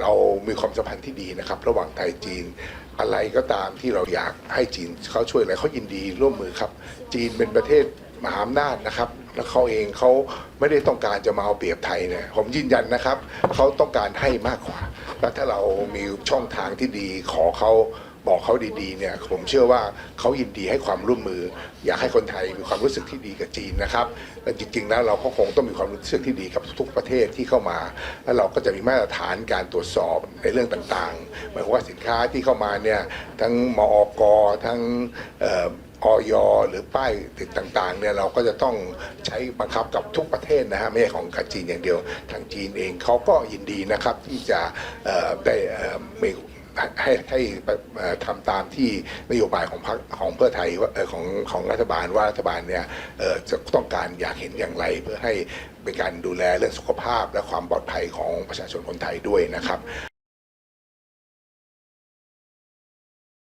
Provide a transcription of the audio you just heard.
เรามีความสัมพันธ์ที่ดีนะครับ ระหว่างไทยจีน อะไรก็ตามที่เราอยากให้จีนเขาช่วยอะไรเขายินดีร่วมมือครับ จีนเป็นประเทศมหาอำนาจนะครับ แล้วเขาเองเขาไม่ได้ต้องการจะมาเอาเปรียบไทยเนี่ยผมยืนยันนะครับเขาต้องการให้มากกว่า แล้วถ้าเรามีช่องทางที่ดีขอเขา บอกเขาดีๆเนี่ยผมเชื่อว่าเขายินดีให้ความร่วมมือ อยากให้คนไทยมีความรู้สึกที่ดีกับจีนนะครับและจริงๆแล้วเราก็คงต้องมีความรู้สึกที่ดีกับทุกประเทศที่เข้ามา แล้วเราก็จะมีมาตรฐานการตรวจสอบในเรื่องต่างๆหมายความว่าสินค้าที่เข้ามาเนี่ยทั้งมอกทั้งออออยหรือป้ายติดต่างๆเนี่ยเราก็จะต้องใช้บังคับกับทุกประเทศนะฮะไม่ใช่ของกับจีนอย่างเดียว ทางจีนเองเขาก็ยินดีนะครับที่จะได้เมี ให้ให้ทำตามที่นโยบายของพรรคของเพื่อไทยว่าของของรัฐบาลว่ารัฐบาลเนี่ยจะต้องการอยากเห็นอย่างไร เพื่อให้เป็นการดูแลเรื่องสุขภาพและความปลอดภัยของประชาชนคนไทยด้วยนะครับ